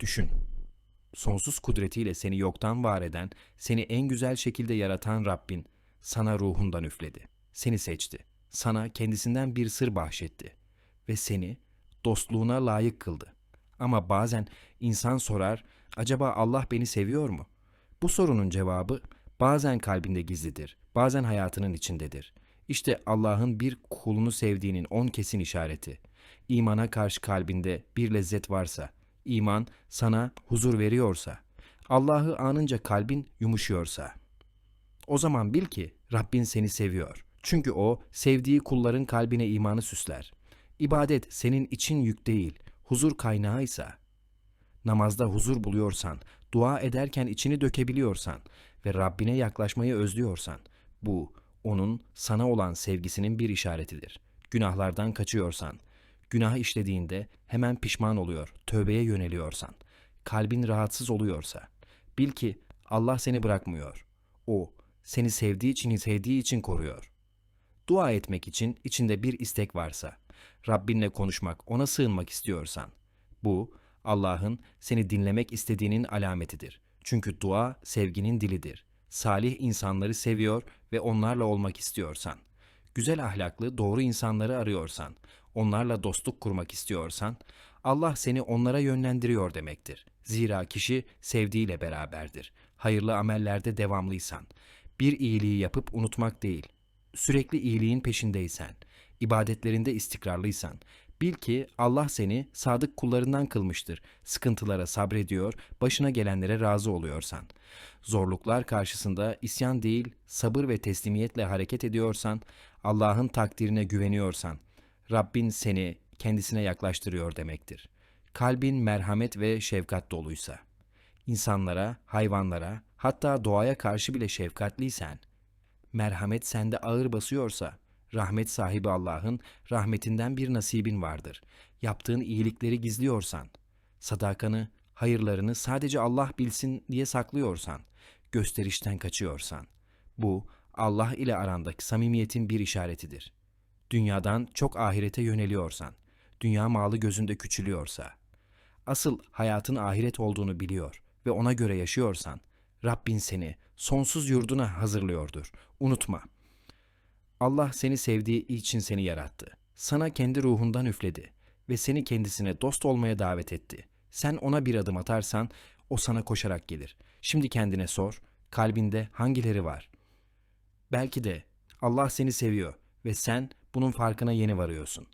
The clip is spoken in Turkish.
Düşün. Sonsuz kudretiyle seni yoktan var eden, seni en güzel şekilde yaratan Rabbin sana ruhundan üfledi. Seni seçti. Sana kendisinden bir sır bahşetti ve seni dostluğuna layık kıldı. Ama bazen insan sorar, acaba Allah beni seviyor mu? Bu sorunun cevabı bazen kalbinde gizlidir, bazen hayatının içindedir. İşte Allah'ın bir kulunu sevdiğinin on kesin işareti. İmana karşı kalbinde bir lezzet varsa, iman sana huzur veriyorsa, Allah'ı anınca kalbin yumuşuyorsa, o zaman bil ki Rabbin seni seviyor. Çünkü o sevdiği kulların kalbine imanı süsler. İbadet senin için yük değil, huzur kaynağıysa, namazda huzur buluyorsan, dua ederken içini dökebiliyorsan ve Rabbine yaklaşmayı özlüyorsan, bu onun sana olan sevgisinin bir işaretidir. Günahlardan kaçıyorsan, günah işlediğinde hemen pişman oluyor, tövbeye yöneliyorsan, kalbin rahatsız oluyorsa, bil ki Allah seni bırakmıyor. O seni sevdiği için sevdiği için koruyor. Dua etmek için içinde bir istek varsa, Rabbinle konuşmak, ona sığınmak istiyorsan, bu Allah'ın seni dinlemek istediğinin alametidir. Çünkü dua sevginin dilidir. Salih insanları seviyor ve onlarla olmak istiyorsan, güzel ahlaklı, doğru insanları arıyorsan, onlarla dostluk kurmak istiyorsan, Allah seni onlara yönlendiriyor demektir. Zira kişi sevdiğiyle beraberdir. Hayırlı amellerde devamlıysan, bir iyiliği yapıp unutmak değil, sürekli iyiliğin peşindeysen, ibadetlerinde istikrarlıysan, bil ki Allah seni sadık kullarından kılmıştır. Sıkıntılara sabrediyor, başına gelenlere razı oluyorsan. Zorluklar karşısında isyan değil, sabır ve teslimiyetle hareket ediyorsan, Allah'ın takdirine güveniyorsan, Rabbin seni kendisine yaklaştırıyor demektir. Kalbin merhamet ve şefkat doluysa, insanlara, hayvanlara, hatta doğaya karşı bile şefkatliysen, merhamet sende ağır basıyorsa, rahmet sahibi Allah'ın rahmetinden bir nasibin vardır. Yaptığın iyilikleri gizliyorsan, sadakanı, hayırlarını sadece Allah bilsin diye saklıyorsan, gösterişten kaçıyorsan, bu Allah ile arandaki samimiyetin bir işaretidir. Dünyadan çok ahirete yöneliyorsan, dünya malı gözünde küçülüyorsa, asıl hayatın ahiret olduğunu biliyor ve ona göre yaşıyorsan, Rabbin seni sonsuz yurduna hazırlıyordur. Unutma. Allah seni sevdiği için seni yarattı. Sana kendi ruhundan üfledi ve seni kendisine dost olmaya davet etti. Sen ona bir adım atarsan o sana koşarak gelir. Şimdi kendine sor, kalbinde hangileri var? Belki de Allah seni seviyor ve sen bunun farkına yeni varıyorsun.